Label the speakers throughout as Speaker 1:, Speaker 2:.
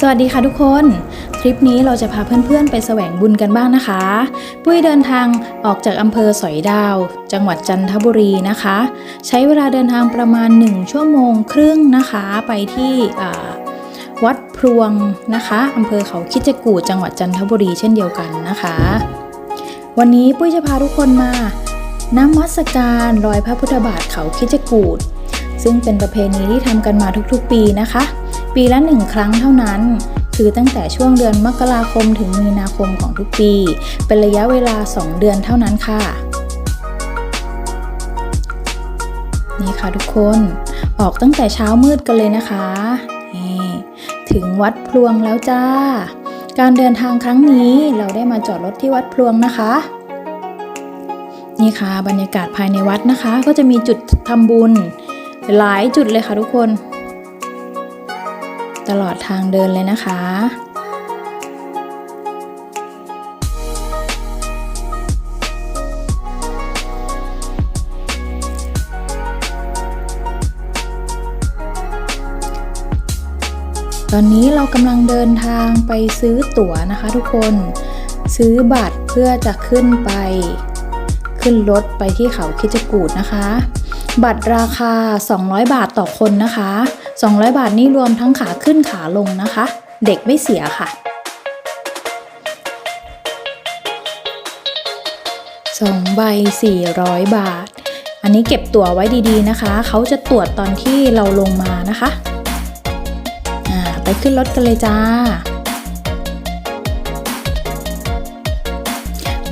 Speaker 1: สวัสดีค่ะทุกคน ทริปนี้เราจะพาเพื่อนๆ ไปแสวงบุญกันบ้างนะคะ ปุ้ยเดินทางออกจากอำเภอสอยดาว จังหวัดจันทบุรีนะคะ ใช้เวลาเดินทางประมาณ 1 ชั่วโมงครึ่งนะคะ ไปที่วัดพรวงนะคะอำเภอเขาคิดจกูจังหวัดจันทบุรีเช่นเดียวกันนะคะ วันนี้ปุ้ยจะพาทุกคนมาน้ำมัสการรอยพระพุทธบาทเขาคิดจกูฏซึ่งเป็นประเพณีที่ทำกันมาทุกๆปีนะคะ ปีละหนึ่งครั้งเท่านั้น คือตั้งแต่ช่วงเดือนมกราคมถึงมีนาคมของทุกปี เป็นระยะเวลา 2 เดือนเท่านั้นค่ะ นี่ค่ะทุกคนออกตั้งแต่เช้ามืดกันเลยนะคะนี่ถึงวัดพลวงแล้วจ้า การเดินทางครั้งนี้เราได้มาจอดรถที่วัดพลวงนะคะนี่ค่ะบรรยากาศภายในวัดนะคะ ก็จะมีจุดทำบุญหลายจุดเลยค่ะทุกคน ตลอดทางเดินเลยนะคะ ตอนนี้เรากำลังเดินทางไปซื้อตั๋วนะคะทุกคน ซื้อบัตรเพื่อจะขึ้นไป ขึ้นรถไปที่เขาคิจกูดนะคะ บัตรราคา 200 บาทต่อคนนะคะ 200 บาทนี่รวมทั้งขาขึ้นขาลงนะคะ เด็กไม่เสียค่ะ 2 ใบ 400 บาท อันนี้เก็บตั๋วไว้ดีๆนะคะ เขาจะตรวจตอนที่เราลงมานะคะอ่าไปขึ้นรถกันเลยจ้า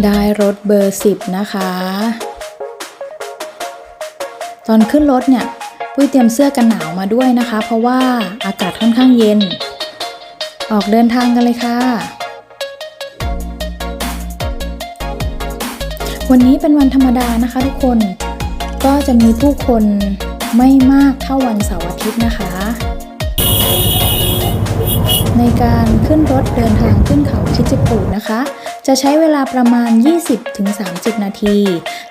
Speaker 1: ได้รถเบอร์ 10 นะคะ ตอนขึ้นรถเนี่ย ปุ้ยเตรียมเสื้อกันหนาวมาด้วยนะคะ เพราะว่าอากาศค่อนข้างเย็น ออกเดินทางกันเลยค่ะ วันนี้เป็นวันธรรมดานะคะทุกคนก็จะมีผู้คนไม่มากเท่าวันเสาร์อาทิตย์นะคะ ในการขึ้นรถเดินทางขึ้นเขาคิจกูฏนะคะ จะใช้เวลาประมาณ 20-30 นาที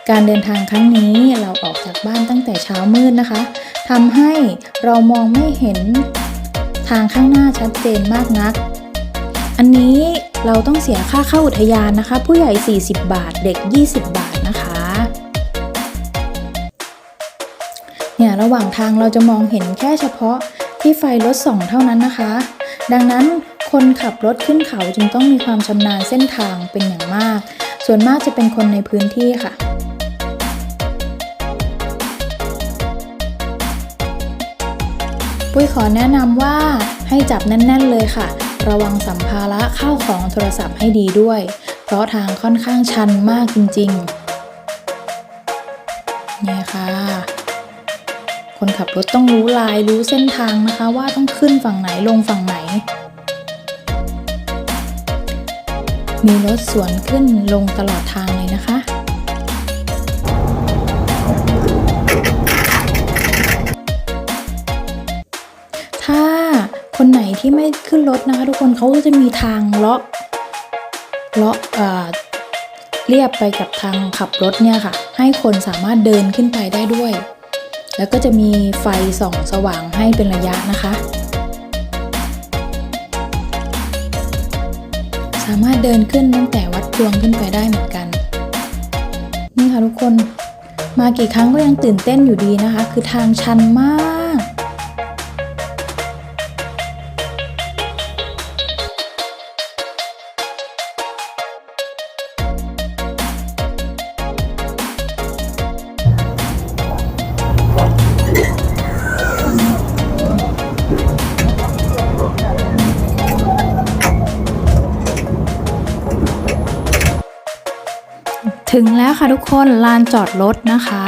Speaker 1: การเดินทางครั้งนี้เราออกจากบ้านตั้งแต่เช้ามืดนะคะทำให้เรามองไม่เห็นทางข้างหน้าชัดเจนมากนัก อันนี้เราต้องเสียค่าเข้าอุทยานนะคะ ผู้ใหญ่ 40 บาทเด็ก 20 บาทนะคะเนี่ยระหว่างทางเราจะมองเห็นแค่เฉพาะที่ไฟรถส่องเท่านั้นนะคะ ดังนั้น คนขับรถขึ้นเขาจึงต้องมีความชำนาญเส้นทางเป็นอย่างมาก ส่วนมากจะเป็นคนในพื้นที่ค่ะปุ้ยขอแนะนำว่าให้จับแน่น ๆ เลยค่ะ ระวังสัมภาระเข้าของโทรศัพท์ให้ดีด้วย เพราะทางค่อนข้างชันมากจริงๆ เนี่ยค่ะ คนขับรถต้องรู้ลายรู้เส้นทางนะคะ ว่าต้องขึ้นฝั่งไหนลงฝั่งไหน มีรถสวนขึ้นลงตลอดทางเลยนะคะ ถ้าคนไหนที่ไม่ขึ้นรถนะคะ ทุกคนเขาก็จะมีทางเลาะเลาะเอ่อเรียบไปกับทางขับรถเนี่ยค่ะ ให้คนสามารถเดินขึ้นไปได้ด้วย แล้วก็จะมีไฟส่องสว่างให้เป็นระยะนะคะ สามารถเดินขึ้นตั้งแต่วัดพวงขึ้นไปได้เหมือนกัน นี่ค่ะทุกคน มากี่ครั้งก็ยังตื่นเต้นอยู่ดีนะคะ คือทางชันมาก แล้วค่ะทุกคนลานจอดรถนะคะ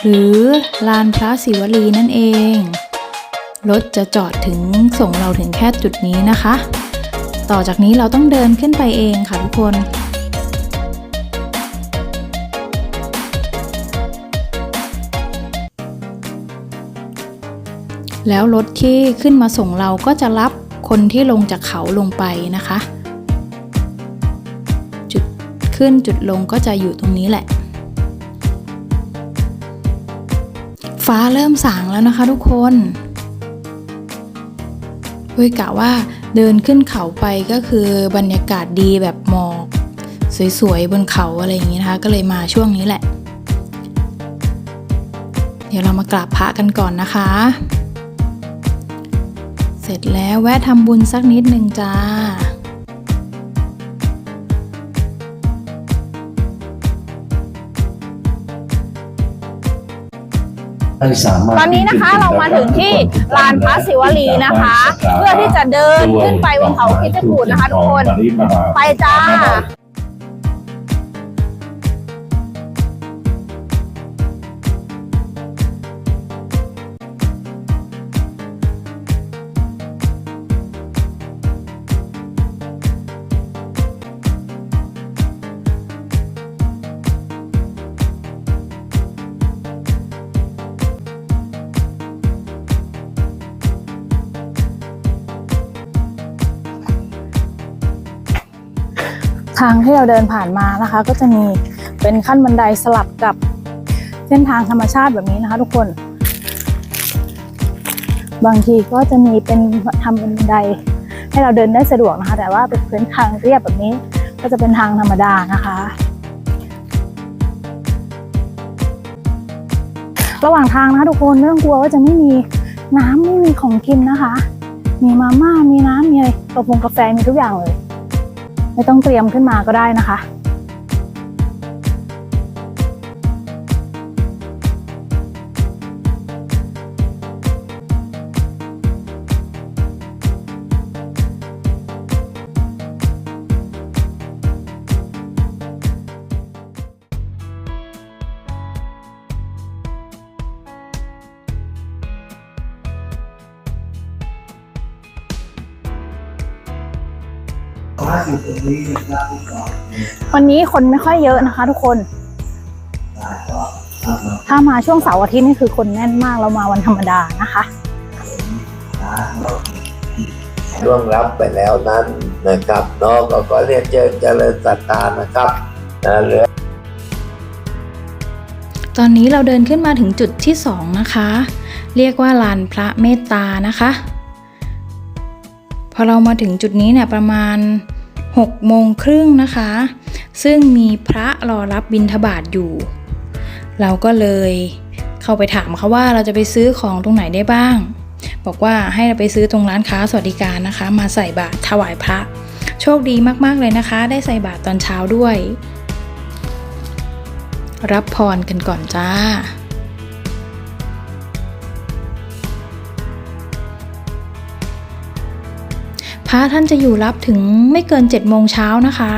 Speaker 1: หรือลานพระศิวลีนั่นเอง รถจะจอดถึงส่งเราถึงแค่จุดนี้นะคะ ต่อจากนี้เราต้องเดินขึ้นไปเองค่ะทุกคนแล้วรถที่ขึ้นมาส่งเราก็จะรับคนที่ลงจากเขาลงไปนะคะ ขึ้นจุดลงก็จะอยู่ตรงนี้แหละ ฟ้าเริ่มสางแล้วนะคะทุกคน
Speaker 2: ปุ้ยกะว่าเดินขึ้นเขาไปก็คือบรรยากาศดีแบบหมอก สวยๆบนเขาอะไรอย่างนี้นะคะ ก็เลยมาช่วงนี้แหละ เดี๋ยวเรามากราบพระกันก่อนนะคะ เสร็จแล้วแวะทำบุญสักนิดหนึ่งจ้า
Speaker 3: ตอนนี้นะคะเรามาถึงที่ลานพระศิวลีนะคะ เพื่อที่จะเดินขึ้นไปบนเขาคิดกูดนะคะทุกคน ไปจ้า
Speaker 2: ที่เราเดินผ่านมานะคะ ก็จะมีเป็นขั้นบันไดสลับกับเส้นทางธรรมชาติแบบนี้นะคะ ทุกคน บางทีก็จะมีเป็นทำบันไดให้เราเดินได้สะดวกนะคะ แต่ว่าเป็นพื้นทางเรียบแบบนี้ ก็จะเป็นทางธรรมดานะคะ ระหว่างทางนะคะทุกคนไม่ต้องกลัวว่าจะไม่มีน้ำไม่มีของกินนะคะ มีมาม่ามีน้ำมีอะไรกาแฟกาแฟมีทุกอย่างเลย ไม่ต้องเตรียมขึ้นมาก็ได้นะคะ วันนี้คนไม่ค่อยเยอะนะคะ ทุกคน ถ้ามาช่วงเสาร์อาทิตย์นี่คือคนแน่นมากเรามาวันธรรมดานะคะ
Speaker 4: ล่วงรับไปแล้วนั้นนะครับเนาะก็ขอเรียนเชิญเจริญศรัทธานะครับนะเหลือ
Speaker 2: ตอนนี้เราเดินขึ้นมาถึงจุดที่สองนะคะ เรียกว่าลานพระเมตตานะคะ พอเรามาถึงจุดนี้เนี่ยประมาณ 6โมงครึ่งนะคะ ซึ่งมีพระรอรับบิณฑบาตอยู่ เราก็เลยเข้าไปถามเขาว่าเราจะไปซื้อของตรงไหนได้บ้าง บอกว่าให้เราไปซื้อตรงร้านค้าสวัสดิการนะคะ มาใส่บาตรถวายพระ โชคดีมากๆเลยนะคะ ได้ใส่บาตรตอนเช้าด้วย รับพรกันก่อนจ้า ระท่านจะอยู่รับถึงไม่เกิน7โมงเช้านะคะ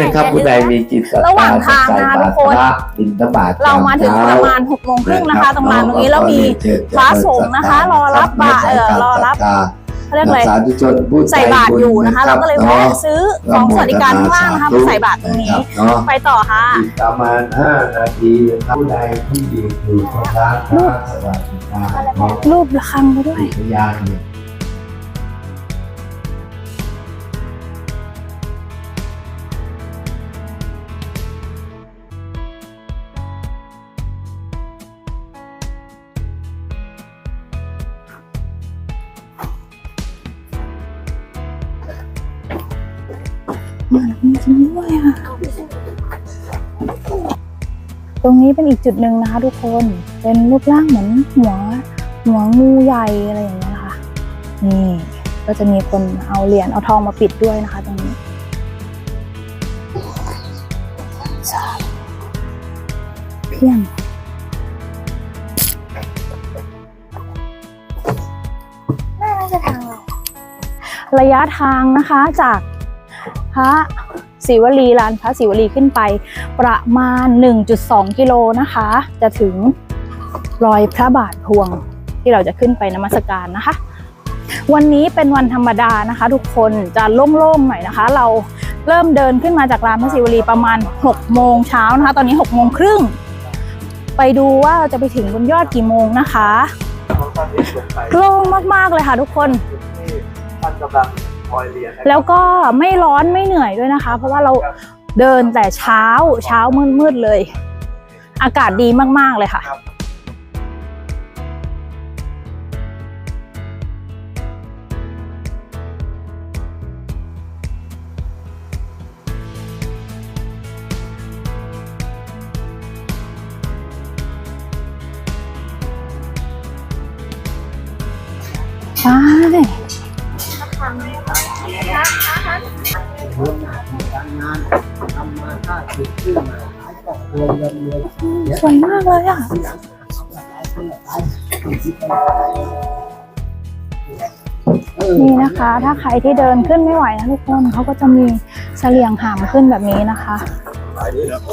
Speaker 4: นะครับผู้ใดมีจิตศรัทธา
Speaker 3: ระหว่างทางนะคะทุกคน
Speaker 4: ใส่บาตรพระบิณฑบาต
Speaker 3: เรามาถึงประมาณ6กโมงครึ่งนะคะตรงลานตรงนี้แล้วมีพระสงฆ์นะคะ รอรับบาตรเออรอรับเขาเรียกอะไร
Speaker 4: สาธุชนผู้
Speaker 3: ใส่บาตรอยู่นะคะ เราก็เลยแวะ
Speaker 4: นาะ
Speaker 3: ซื้อของสวัสดิการข้างล่างนะคะมาใส่บาตรตรงนี้
Speaker 4: เนาะ
Speaker 3: ไปต่อค่ะ
Speaker 4: อีกประมาณห้านาทีนะครับผู้ใดที่อยู่อยู่ตรงร้านค้าสวัสดิการเนาะ
Speaker 2: รูประฆังไปด้วย รงนี้เป็นอีกจุดหนึ่งนะคะ ทุกคนเป็นรูปร่างเหมือนหัวหัวงูใหญ่อะไรอย่างเงี้ยนะคะนี่ก็จะมีคนเอาเหรียญเอาทองมาปิดด้วยนะคะ ตรงนี้สามเพียงระยะทางนะคะจากพระ ศิวลีลานพระศิวลีขึ้นไป ประมาณ 1.2 กิโลนะคะ จะถึงรอยพระบาทพวงที่เราจะขึ้นไปนมัสการนะคะ วันนี้เป็นวันธรรมดานะคะ ทุกคนจะโล่งๆหน่อยนะคะ เราเริ่มเดินขึ้นมาจากลานพระศิวลีประมาณ 6 โมงเช้านะคะ ตอนนี้ 6 โมงครึ่ง ไปดูว่าเราจะไปถึงบนยอดกี่โมงนะคะโล่งมากๆเลยค่ะทุกคน
Speaker 4: ท่านกำลัง
Speaker 2: แล้วก็ไม่ร้อนไม่เหนื่อยด้วยนะคะ เพราะว่าเราเดินแต่เช้าเช้ามืดๆเลย อากาศดีมากๆเลยค่ะใช่ สวยมากเลยอะนี่นะคะ ถ้าใครที่เดินขึ้นไม่ไหวนะทุกคนเขาก็จะมีเสลียงหามขึ้นแบบนี้นะคะ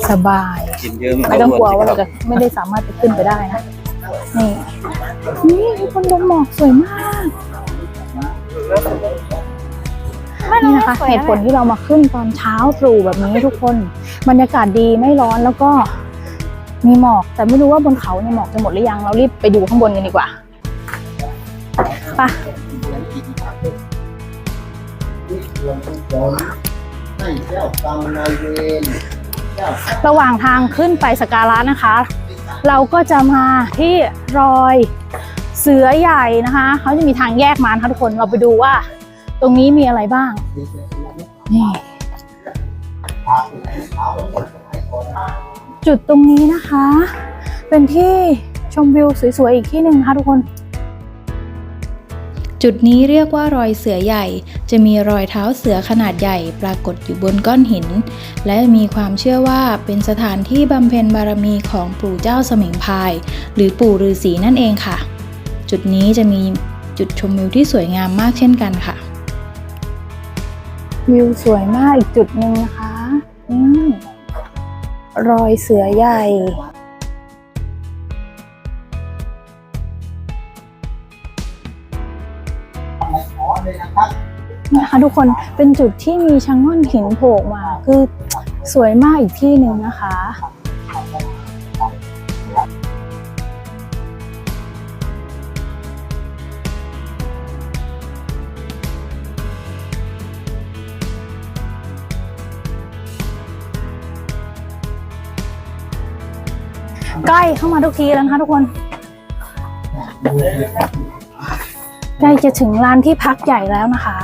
Speaker 2: สบาย
Speaker 5: กินเยอะ
Speaker 2: ไม่ต้องกลัวว่าเราจะไม่ได้สามารถไปขึ้นไปได้นะนี่นี่ทุกคนดูหมอกสวยมากนี่นะคะเหตุผลที่เรามาขึ้นตอนเช้าตรู่แบบนี้ทุกคน บรรยากาศดีไม่ร้อนแล้วก็ มีหมอก แต่ไม่รู้ว่าบนเขาเนี่ยหมอกจะหมดหรือยัง เรารีบไปดูข้างบนกันดีกว่าไปะระหว่างทางขึ้นไปสกการะนะคะ เราก็จะมาที่รอยเสือใหญ่นะคะ เขาจะมีทางแยกมานะคะทุกคน เราไปดูว่า ตรงนี้มีอะไรบ้าง นี่ จุดตรงนี้นะคะ เป็นที่ชมวิวสวยๆอีกที่หนึ่งนะคะทุกคน
Speaker 1: จุดนี้เรียกว่ารอยเสือใหญ่ จะมีรอยเท้าเสือขนาดใหญ่ปรากฏอยู่บนก้อนหิน และมีความเชื่อว่าเป็นสถานที่บำเพ็ญบารมีของปู่เจ้าสมิงพราย หรือปู่ฤาษีนั่นเองค่ะ จุดนี้จะมีจุดชมวิวที่สวยงามมากเช่นกันค่ะ
Speaker 2: วิวสวยมากอีกจุดหนึ่งนะคะ อืม รอยเสือใหญ่นะคะทุกคนเป็นจุดที่มีชะง่อนหินโผล่มาคือสวยมากอีกที่หนึ่งนะคะ ใกล้เข้ามาทุกทีแล้วนะคะทุกคน ใกล้จะถึงลานที่พักใหญ่แล้วนะคะ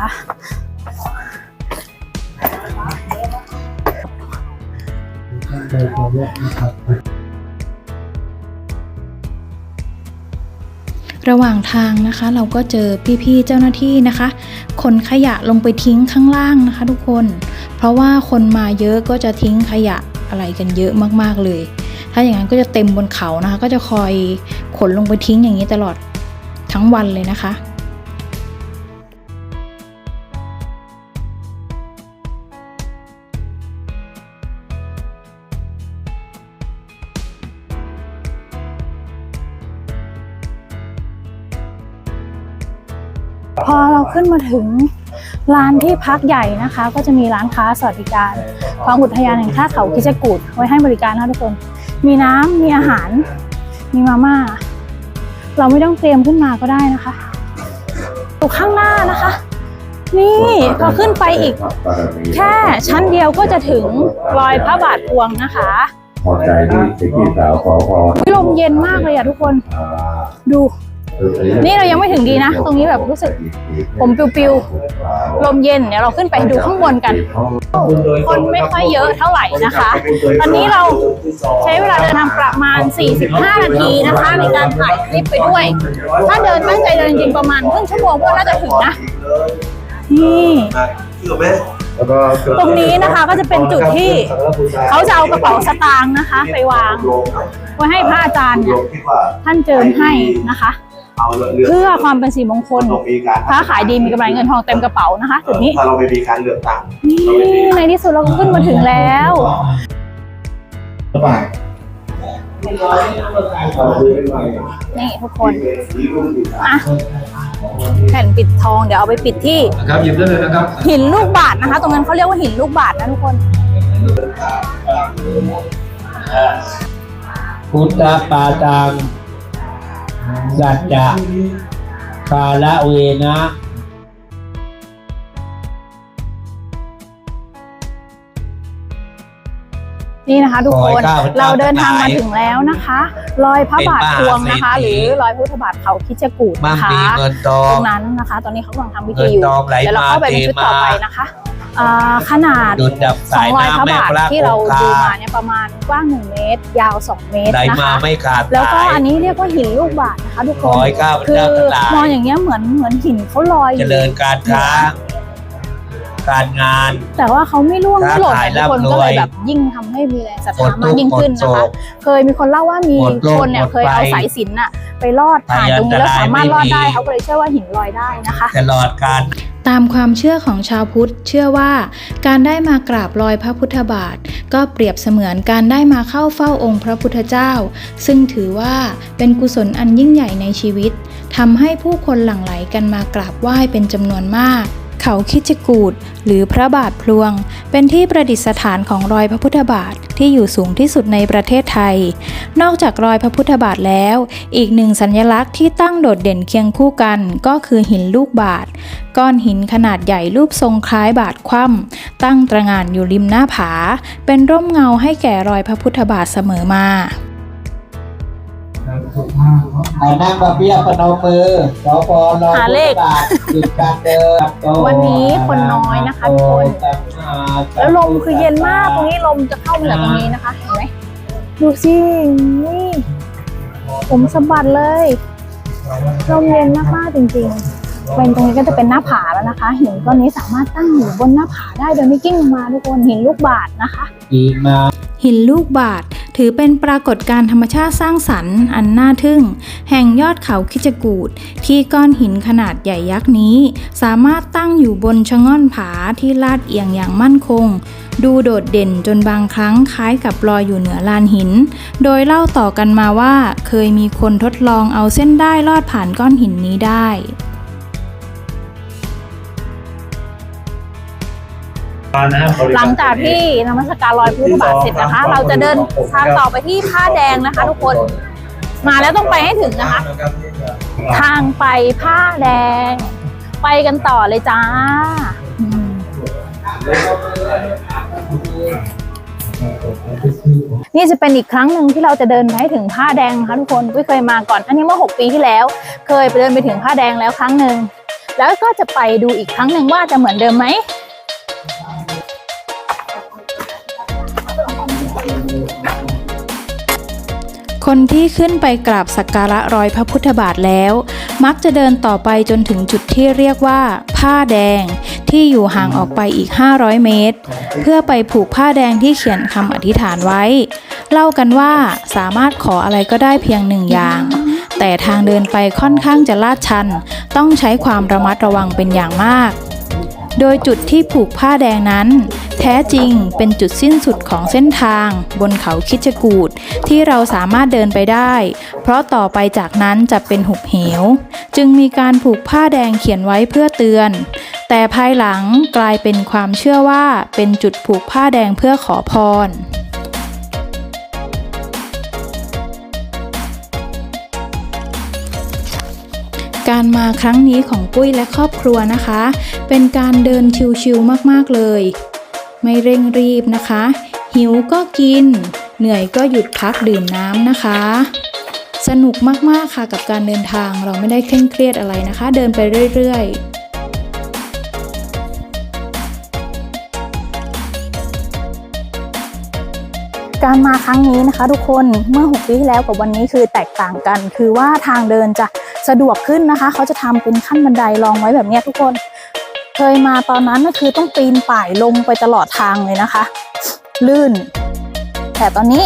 Speaker 1: ระหว่างทางนะคะ เราก็เจอพี่ๆเจ้าหน้าที่นะคะ ขนขยะลงไปทิ้งข้างล่างนะคะ ทุกคน เพราะว่าคนมาเยอะก็จะทิ้งขยะอะไรกันเยอะมากๆเลย ถ้าอย่างนั้นก็จะเต็มบนเขานะคะ ก็จะคอยขนลงไปทิ้งอย่างนี้ตลอดทั้งวันเลยนะคะ
Speaker 2: พอเราขึ้นมาถึงลานที่พักใหญ่นะคะ ก็จะมีร้านค้าสวัสดิการของอุทยานแห่งชาติเขาคิชกูดไว้ให้บริการนะคะทุกคน มีน้ำมีอาหาร มีมาม่า เราไม่ต้องเตรียมขึ้นมาก็ได้นะคะอยู่ข้างหน้านะคะ นี่พอขึ้นไปอีก แค่ชั้นเดียวก็จะถึงรอยพระบาทพวงนะคะ
Speaker 3: พอใจที่เด็กพี่สาวขอพร
Speaker 2: ลมเย็นมากเลยอะทุกคน
Speaker 3: อ่า
Speaker 2: ดู นี่เรายังไม่ถึงดีนะ ตรงนี้แบบรู้สึก ผมปิวลมเย็นเดี๋ยวเราขึ้นไปดูข้างบนกัน คนไม่ค่อยเยอะเท่าไหร่นะคะ ตอนนี้เราใช้เวลาเดินทางประมาณ 45 นาทีนะคะ ในการถ่ายคลิปไปด้วย ถ้าเดินตั้งใจเดินจริงๆประมาณครึ่งชั่วโมงก็น่าจะถึงนะนี่ตรงนี้นะคะก็จะเป็นจุดที่เขาจะเอากระเป๋าสตางค์นะคะ ไปวาง ไว้ให้พระอาจารย์เนี่ยท่านเจิมให้นะคะ เพื่อความเป็นสีมงคลค้าขายดีมีกำไรเงินทองเต็มกระเป๋านะคะจุดนี้
Speaker 5: ถ้าเราไม่มีการเลือกตั้ง
Speaker 2: นี่ในที่สุดเราก็ขึ้นมาถึงแล้วนี่ทุกคนอะแผ่นปิดทองเดี๋ยวเอาไปปิดที่
Speaker 6: ครับหยิบได้เลยนะครับ
Speaker 2: หินลูกบาทนะคะ ตรงนั้นเขาเรียกว่าหินลูกบาทนะทุกคน
Speaker 7: พุทธปาตัง สัจจะคาละเวนะ
Speaker 2: นี่นะคะทุก
Speaker 7: ข
Speaker 2: ค
Speaker 7: อให้
Speaker 2: น
Speaker 7: ข้าพเจ้า
Speaker 2: เราเดินทางมา
Speaker 7: ทั้งหลาย
Speaker 2: ถึงแล้วนะคะรอยพระบาทพวงนะคะ
Speaker 7: เป็นมหาเศรษฐี
Speaker 2: หรือรอยพุทธบาทเขาคิดจกูด
Speaker 7: มั่ง
Speaker 2: นะคะ
Speaker 7: มีเงินทอ
Speaker 2: ตรงงนั้นนะคะ ตอนนี้เขากำลังทำพิ
Speaker 7: เงิ
Speaker 2: ธี
Speaker 7: น
Speaker 2: อยู่
Speaker 7: ทองไหล
Speaker 2: เดี๋ยวเรา
Speaker 7: มา
Speaker 2: เข้าไป
Speaker 7: เท
Speaker 2: ในชุดต่
Speaker 7: มา
Speaker 2: อไปนะคะอ่า ขนาด
Speaker 7: ดุดดับ
Speaker 2: สอ
Speaker 7: สางย
Speaker 2: รอยพระ
Speaker 7: น้ำแม่
Speaker 2: บาท
Speaker 7: พระ
Speaker 2: ที่
Speaker 7: ค
Speaker 2: เรา
Speaker 7: ง
Speaker 2: ดู
Speaker 7: คา
Speaker 2: มาเนี่ยประมาณกว้าง 1 เมตร ยาว 2 เมตร
Speaker 7: ไหล
Speaker 2: นะ
Speaker 7: มา
Speaker 2: คะ
Speaker 7: ไม่ขาด
Speaker 2: แล้วก็
Speaker 7: สาย
Speaker 2: อันนี้เรียกว่าหินลูกบาศก์นะคะทุกค
Speaker 7: ขอนให้ข้าพ
Speaker 2: คือ
Speaker 7: เจ้าทั้งหลาย
Speaker 2: มองอย่างเงี้ยเหมือนเหมือนหินเขาลอยอ
Speaker 7: เจ
Speaker 2: ยู่
Speaker 7: ริญการค้า การงาน
Speaker 2: แต่ว่าเขาไม่ร่วงไม่หล่น
Speaker 7: ค้าขาย
Speaker 2: ทุกคน
Speaker 7: ร่ำรวย
Speaker 2: ก็เลยแบบยิ่งทำให้มีแรงศรัท
Speaker 7: หมด
Speaker 2: ธามาก
Speaker 7: ทุกข์
Speaker 2: ยิ่ง
Speaker 7: หมด
Speaker 2: ขึ้น
Speaker 7: โศ
Speaker 2: นะคะ
Speaker 7: ก
Speaker 2: เคยมีคนเล่าว่ามี
Speaker 7: หมดโรค
Speaker 2: คนเนี่ย
Speaker 7: หมด
Speaker 2: เคยเอา
Speaker 7: ภัย
Speaker 2: สายสิญจนน่ะไปลอดผ่าน
Speaker 7: ภัย
Speaker 2: ตรงนี้แล้ว
Speaker 7: อันตราย
Speaker 2: สามารถรอดได้
Speaker 7: ไม่มี
Speaker 2: เขาก็เลยเชื่อว่าหินลอยได้นะคะ
Speaker 7: ตลอดการ
Speaker 1: ตามความเชื่อของชาวพุทธ เชื่อว่าการได้มากราบรอยพระพุทธบาท ก็เปรียบเสมือนการได้มาเข้าเฝ้าองค์พระพุทธเจ้า ซึ่งถือว่าเป็นกุศลอันยิ่งใหญ่ในชีวิตทำให้ผู้คนหลั่งไหลกันมากราบไหว้เป็นจำนวนมาก เขาคิจกูดหรือพระบาทพลวง เป็นที่ประดิษฐานของรอยพระพุทธบาทที่อยู่สูงที่สุดในประเทศไทย นอกจากรอยพระพุทธบาทแล้ว อีกหนึ่งสัญลักษณ์ที่ตั้งโดดเด่นเคียงคู่กันก็คือหินลูกบาท ก้อนหินขนาดใหญ่รูปทรงคล้ายบาทคว่ำตั้งตระหง่านอยู่ริมหน้าผา เป็นร่มเงาให้แก่รอยพระพุทธบาทเสมอมา
Speaker 8: อานั่งมาเพียบพนมมือสปร
Speaker 2: หาเลข
Speaker 8: หยุดการเดิน
Speaker 2: วันนี้คนน้อยนะคะทุกคน แล้วลมคือเย็นมากตรงนี้ลมจะเข้ามาจากตรงนี้นะคะเห็นไหมดูสินี่ ผมสะบัดเลยลมเย็นมากๆจริงๆ เป็นตรงนี้ก็จะเป็นหน้าผาแล้วนะคะ หินก้อนนี้สามารถตั้งอยู่บนหน้าผาได้โดยไม่กิ้งลงมาทุกคนหินลูกบาศก์นะคะ
Speaker 8: อีมา
Speaker 1: หินลูกบาทถือเป็นปรากฏการธรรมชาติสร้างสรรค์ อันน่าทึ่ง แห่งยอดเขาคิจกูดที่ก้อนหินขนาดใหญ่ยักษ์นี้ สามารถตั้งอยู่บนชะง่อนผาที่ลาดเอียงอย่างมั่นคง ดูโดดเด่นจนบางครั้งคล้ายกับลอยอยู่เหนือลานหิน โดยเล่าต่อกันมาว่า เคยมีคนทดลองเอาเส้นได้ลอดผ่านก้อนหินนี้ได้
Speaker 2: หลังจากที่นมัสการรอยพุทธบาทเสร็จนะคะ เราจะเดินทางต่อไปที่ผ้าแดงนะคะ ทุกคน มาแล้วต้องไปให้ถึงนะคะ ทางไปผ้าแดง ไปกันต่อเลยจ้าอืมนี่จะเป็นอีกครั้งหนึ่งที่เราจะเดินไปให้ถึงผ้าแดงนะคะทุกคนไม่เคยมาก่อน อันนี้เมื่อ 6 ปีที่แล้ว เคยไปเดินไปถึงผ้าแดงแล้วครั้งหนึ่งแล้วก็จะไปดูอีกครั้งหนึ่งว่าจะเหมือนเดิมไหม
Speaker 1: คนที่ขึ้นไปกราบสักการะรอยพระพุทธบาทแล้ว มักจะเดินต่อไปจนถึงจุดที่เรียกว่า ผ้าแดง ที่อยู่ห่างออกไปอีก 500 เมตร เพื่อไปผูกผ้าแดงที่เขียนคำอธิษฐานไว้ เล่ากันว่าสามารถขออะไรก็ได้เพียงหนึ่งอย่าง แต่ทางเดินไปค่อนข้างจะลาดชัน ต้องใช้ความระมัดระวังเป็นอย่างมาก โดยจุดที่ผูกผ้าแดงนั้น แท้จริงเป็นจุดสิ้นสุดของเส้นทาง บนเขาคิดจกูดที่เราสามารถเดินไปได้ เพราะต่อไปจากนั้นจะเป็นหุบเหว จึงมีการผูกผ้าแดงเขียนไว้เพื่อเตือน แต่ภายหลังกลายเป็นความเชื่อว่าเป็นจุดผูกผ้าแดงเพื่อขอพรการมาครั้งนี้ของปุ้ยและครอบครัวนะคะ เป็นการเดินชิวๆมากๆเลย ไม่เร่งรีบนะคะ หิวก็กิน เหนื่อยก็หยุดพักดื่มน้ำนะคะ สนุกมากๆค่ะกับการเดินทางเราไม่ได้เคร่งเครียดอะไรนะคะ เดินไปเรื่อยๆ
Speaker 2: การมาครั้งนี้นะคะ ทุกคนเมื่อ 6 ปีที่แล้วกับวันนี้คือแตกต่างกัน คือว่าทางเดินจะสะดวกขึ้นนะคะ เขาจะทำเป็นขั้นบันไดรองไว้แบบนี้ทุกคน เคยมาตอนนั้นก็คือต้องปีนป่ายลงไปตลอดทางเลยนะคะ ลื่น แต่ตอนนี้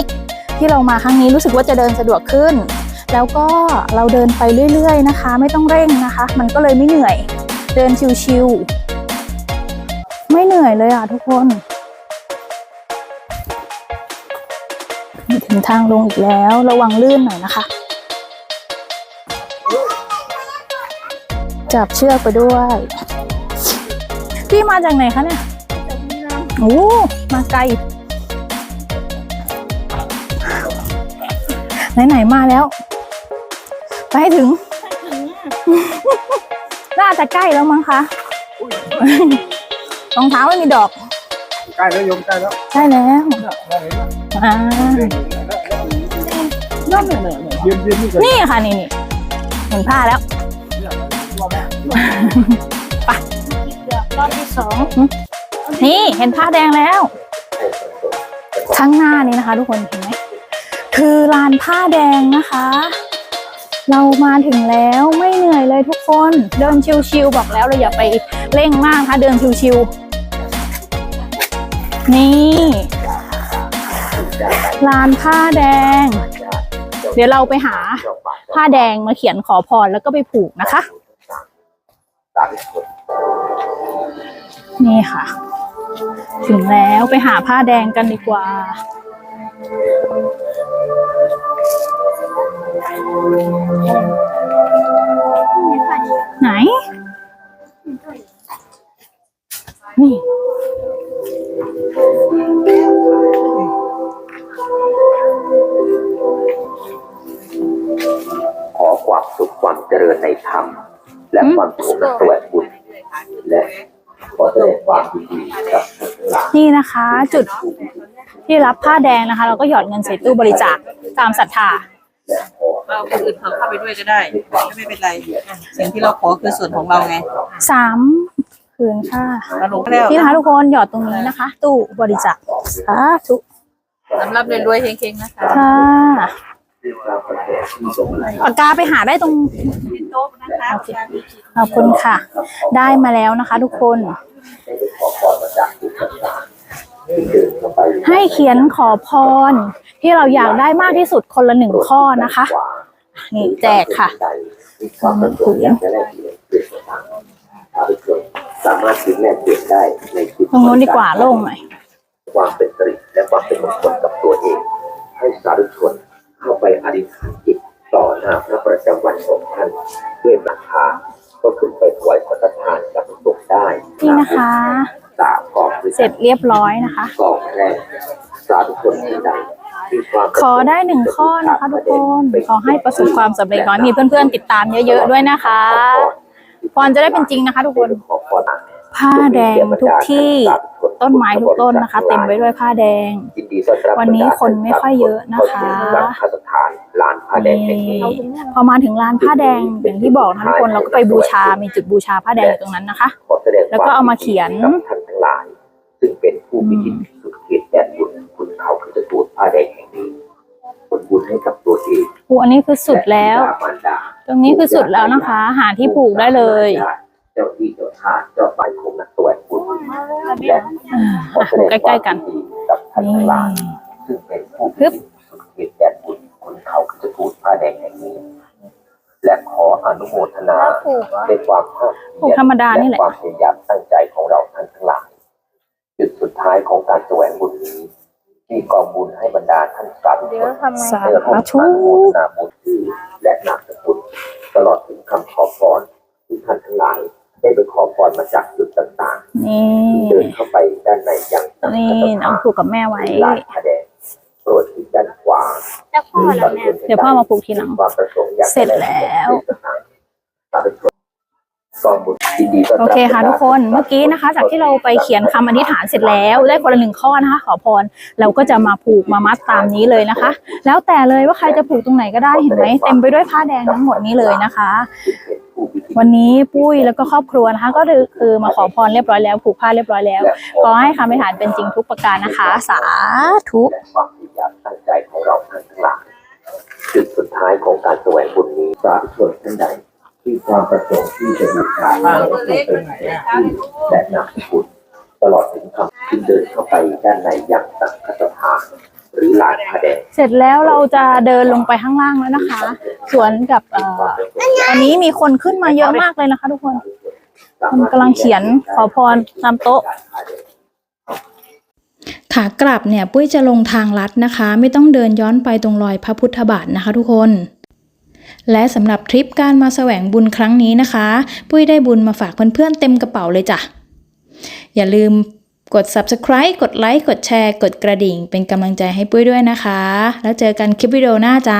Speaker 2: ที่เรามาครั้งนี้รู้สึกว่าจะเดินสะดวกขึ้น แล้วก็เราเดินไปเรื่อย ๆ นะคะ ไม่ต้องเร่งนะคะ มันก็เลยไม่เหนื่อย เดินชิวๆไม่เหนื่อยเลยอะทุกคนถึงทางลงอีกแล้วระวังลื่นหน่อยนะคะ จับเชือกไปด้วย พี่มาจากไหนคะเนี่ยโอ้มาไกล ไหน ๆ มาแล้ว ไปให้ถึง น่าจะใกล้แล้วมั้งคะรองเท้าไม่มีดอก
Speaker 8: ใกล้แล้วโยมใกล้แล้ว
Speaker 2: ใช่แล้วอ่า
Speaker 8: นั่นเนี่ยยืนยืนนี่กัน
Speaker 2: นี่ค่ะนี่นี่เห็นผ้าแล้วไป รอบที่สองนี่เห็นผ้าแดงแล้ว ข้างหน้านี้นะคะ ทุกคนเห็นไหมคือลานผ้าแดงนะคะ เรามาถึงแล้วไม่เหนื่อยเลยทุกคนเดินชิวๆบอกแล้วเราอย่าไปเร่งมากนะคะเดินชิวๆนี่ลานผ้าแดง เดี๋ยวเราไปหาผ้าแดงมาเขียนขอพรแล้วก็ไปผูกนะคะ นี่ค่ะ ถึงแล้วไปหาผ้าแดงกันดีกว่า ไหน นี่
Speaker 5: ขอความสุขความเจริญในธรรม และความสุขและแสวงบุญและ ขอแสดงความยินดีกับท่านทั้งหลาย
Speaker 2: นี่นะคะ จุดที่รับผ้าแดงนะคะ เราก็หยอดเงินใส่ตู้บริจาคตามศรัทธา
Speaker 6: เราคนอื่นเขาเข้าไปด้วยก็ได้ไม่เป็นไรสิ่งที่เราขอคือส่วนของเราไง
Speaker 2: สามคืนค่ะ
Speaker 6: เราลงแล้ว
Speaker 2: นี่นะคะทุกคนหยอดตรงนี้นะคะ ตู้บริจาคสาธุ
Speaker 6: สำหรับรวยๆเฮงๆนะคะ
Speaker 2: ค่ะปากกาไปหาได้ตรง
Speaker 6: โต๊ะนะคะ
Speaker 2: โอเค ขอบคุณค่ะ ได้มาแล้วนะคะทุกคน ให้เขียนขอพร ที่เราอยากได้มากที่สุดคนละหนึ่งข้อนะคะ นี่แจกค่ะ
Speaker 5: ความประสงค์อยากจะแลกเปลี่ยนเปลี่ยนต่างๆสาธุชนสามารถซื้อแลกเปลี่ยนได้ในจุด
Speaker 2: ตรงนู้นดีกว่าโล่งหน่อย
Speaker 5: ความเป็นสิริและความเป็นมงคลกับตัวเอง ให้สาธุชนเข้าไปอธิษฐานจิตต่อหน้าพระประจำวันของท่านด้วยราคา ก็ขึ้นไปถวายสังฆทานกับตกได้
Speaker 2: นี่นะคะ
Speaker 5: สามกองด้วยกัน
Speaker 2: เสร็จเรียบร้อยนะคะ
Speaker 5: กองแรกสาธุชนที่ใดมีความ
Speaker 2: ขอได้หนึ่งข้อนะคะทุกคนขอให้ประสบความสำเร็จขอให้มีเพื่อนๆติดตามเยอะๆด้วยนะคะพรจะได้เป็นจริงนะคะ ทุกคน
Speaker 5: ขอพร
Speaker 2: ผ้าแดงทุกที่ต้นไม้ทุกต้นนะคะ เต็มไปด้วยผ้าแดง
Speaker 5: ยินดีต้อรับ
Speaker 2: วันนี้คนไม่ค่อยเยอะนะคะ
Speaker 5: เข้าสู่รับพระสถานลานผ้า แดงแห่ง
Speaker 2: นี่
Speaker 5: นี้
Speaker 2: พอมาถึงร้านผ้าแดงอย่างที่บอกนะคะทุกคนเราก็ไปบูชา มีจุดบูชาผ้าแดงอยู่ตรงนั้นนะคะ
Speaker 5: ขอแสดง
Speaker 2: แล้วก็เอามาเขียน
Speaker 5: กับท่านทั้งหลาย ซึ่งเป็นผู้พิจิตรสุดเกียรติแดนบุญคุณเขาคือจะตูดผ้าแดงแห่งนี้ผลบุญให้กับตัวเอง
Speaker 2: อูอันนี้คือสุดแล้ว
Speaker 5: และบิดามารดา
Speaker 2: ตรงนี้คือสุดแล้วนะคะ หาที่ผูกได้เลย
Speaker 5: เจ้าที่เจ้าทางเจ้าฝ่ายคงนักตัวบุญและ
Speaker 2: อ่า
Speaker 5: ขอแสดง
Speaker 2: ใกล้ๆกัน
Speaker 5: ความยิดีกับท่าน
Speaker 2: นี่
Speaker 5: ทั้งหลาย ซึ่งเป็นผู้พิจิตรสุดเกียรติแดนบุญ คุณเขาคือจะตูดผ้าแดงแห่งนี้ และขออนุโมทนาในความภาค
Speaker 2: ผูกธรรมดานี่แหละ
Speaker 5: และความพยายามตั้งใจของเราท่านทั้งหลาย จุดสุดท้ายของการแสวงบุญนี้ที่กองบุญให้บรรดาท่านสาธุชน
Speaker 2: สา
Speaker 5: ได้ร่วม
Speaker 2: ธุ
Speaker 5: อนุโมทนาบุญชื่อและนามสกุลตลอดถึงคำขอพรที่ท่านทั้งหลายได้ไปขอพรมาจากจุดต่าง
Speaker 2: นี่
Speaker 5: ๆเดินเข้าไปด้านในอย่างสัง
Speaker 2: นี่
Speaker 5: ฆ
Speaker 2: น้องผูกกับแม่ไว้
Speaker 5: ลานผ้าแดงโปรดที่ด้านขวา
Speaker 2: เดี๋ยวพ่อมาผูกทีหลัง เสร็จแล้วโอเคค่ะทุกคนเมื่อกี้นะคะ จากที่เราไปเขียนคำอธิษฐานเสร็จแล้วได้คนละหนึ่งข้อนะคะ ขอพรเราก็จะมาผูกมามัดตามนี้เลยนะคะ แล้วแต่เลยว่าใครจะผูกตรงไหนก็ได้เห็นไหมเต็มไปด้วยผ้าแดงทั้งหมดนี้เลยนะคะ วันนี้ปุ้ยแล้วก็ครอบครัวนะคะ ก็คือคือมาขอพรเรียบร้อยแล้วผูกผ้าเรียบร้อยแล้วขอให้คำอธิษฐานเป็นจริงทุกประการนะคะ สาธุ
Speaker 5: ความพยายามตั้งใจของเราท่านทั้งหลาย จุดสุดท้ายของการแสวงบุญนี้สาธุชนท่านใด ที่ความประสงค์ที่จะบูชาพระพุทธเป็นและนามสกุลตลอดถึงคำที่เดินเข้าไปด้านในอย่างสังฆสถานหรือลานพระแดง
Speaker 2: เสร็จแล้วเราจะเดินลงไปข้างล่างแล้วนะคะสวนกับเอ่อตอนนี้มีคนขึ้นมาเยอะมากเลยนะคะ ทุกคนคนกำลังเขียนขอพรตามโต๊ะ
Speaker 1: ขากลับเนี่ยปุ้ยจะลงทางลัดนะคะ ไม่ต้องเดินย้อนไปตรงรอยพระพุทธบาทนะคะ ทุกคน และสำหรับทริปการมาแสวงบุญครั้งนี้นะคะ ปุ้ยได้บุญมาฝากเพื่อนๆเต็มกระเป๋าเลยจ้ะ อย่าลืมกด subscribe กดไลค์กดแชร์ กดกระดิ่ง เป็นกำลังใจให้ปุ้ยด้วยนะคะ แล้วเจอกันคลิปวิดีโอหน้าจ้า